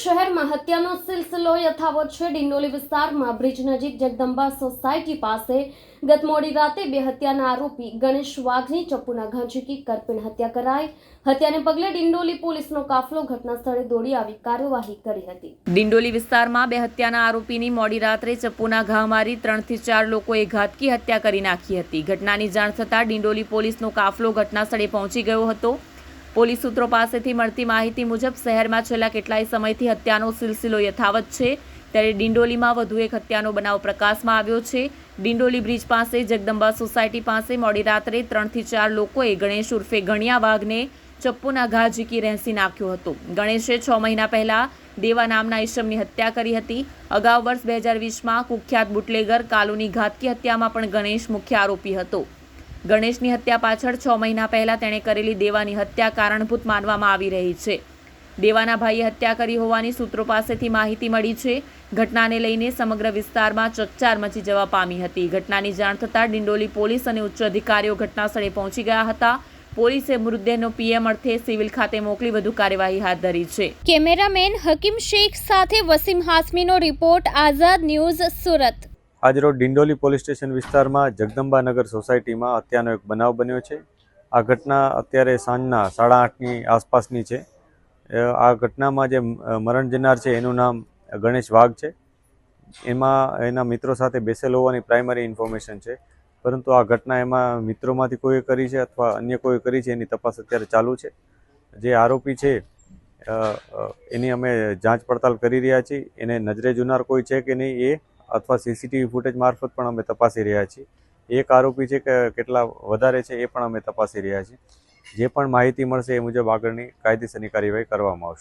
શહેરમાં હત્યાનો સિલસિલો યથાવત છે. ડિંડોલી વિસ્તારમાં બ્રિજ નજીક જગદંબા સોસાયટી પાસે ગત મોડી રાતે બે હત્યાના આરોપી ગણેશ વાઘની ચપ્પુના ઘા ઝીકી કરપીણ હત્યા કરાઈ. હત્યાને પગલે ડિંડોલી પોલીસનો કાફલો ઘટના સ્થળે દોડી આવી કાર્યવાહી કરી હતી. ડિંડોલી વિસ્તારમાં બે હત્યાના આરોપીની મોડી રાત્રે ચપ્પુના ઘા મારી ત્રણથી ચાર લોકોએ ઘાતકી હત્યા કરી નાખી હતી. ઘટનાની જાણ થતાં ડિંડોલી પોલીસનો કાફલો ઘટના સ્થળે પહોંચી ગયો હતો. પોલીસ સૂત્રો પાસેથી મળતી માહિતી મુજબ શહેરમાં છેલ્લા કેટલાય સમયથી હત્યાનો સિલસિલો યથાવત છે. ત્યારે ડિંડોલીમાં વધુ એક હત્યાનો બનાવ પ્રકાશમાં આવ્યો છે. ડિંડોલી બ્રિજ પાસે, જગદંબા સોસાયટી પાસે મોડી રાત્રે ત્રણથી ચાર લોકોએ ગણેશ ઉર્ફે ગણિયા વાઘને ચપ્પુના ઘા ઝીકી રહેસી નાખ્યો હતો. ગણેશે છ મહિના પહેલાં દેવા નામના ઈસમની હત્યા કરી હતી. અગાઉ વર્ષ બે હજાર વીસમાં કુખ્યાત બુટલેગર કાલુની ઘાતકી હત્યામાં પણ ગણેશ મુખ્ય આરોપી હતો. ગણેશની હત્યા પાછળ છ મહિના પહેલા તેણે કરેલી દેવાની હત્યા કારણભૂત માનવામાં આવી રહી છે. દેવાના ભાઈએ હત્યા કરી હોવાની સૂત્રો પાસેથી માહિતી મળી છે. ઘટનાને લઈને સમગ્ર વિસ્તારમાં ચકચાર મચી જવા પામી હતી. ઘટનાની જાણ થતાં ડિંડોલી પોલીસ અને ઉચ્ચ અધિકારીઓ ઘટના સ્થળે પહોંચી ગયા હતા. પોલીસે મૃતદેહનો પીએમ અર્થે સિવિલ ખાતે મોકલી વધુ કાર્યવાહી હાથ ધરી છે. કેમેરામેન હકીમ શેખ સાથે વસીમ હાસમીનો રિપોર્ટ, આઝાદ ન્યૂઝ સુરત. આજરોજ ડિંડોલી પોલીસ સ્ટેશન વિસ્તારમાં જગદંબાનગર સોસાયટીમાં હત્યાનો એક બનાવ બન્યો છે. આ ઘટના અત્યારે સાંજના સાડા આઠની આસપાસની છે. આ ઘટનામાં જે મરણ જનાર છે એનું નામ ગણેશ વાઘ છે. એમાં એના મિત્રો સાથે બેસેલ હોવાની પ્રાઇમરી ઇન્ફોર્મેશન છે. પરંતુ આ ઘટના એમાં મિત્રોમાંથી કોઈએ કરી છે અથવા અન્ય કોઈ કરી છે એની તપાસ અત્યારે ચાલુ છે. જે આરોપી છે એની અમે જાંચ પડતાલ કરી રહ્યા છીએ. એને નજરે જુનાર કોઈ છે કે નહીં એ અથવા સીસીટીવી ફૂટેજ મારફત પણ અમે તપાસી રહ્યા છીએ. એક આરોપી છે કે કેટલા વધારે છે એ પણ અમે તપાસી રહ્યા છીએ. જે પણ માહિતી મળશે એ મુજબ આગળની કાયદેસરની કાર્યવાહી કરવામાં આવશે.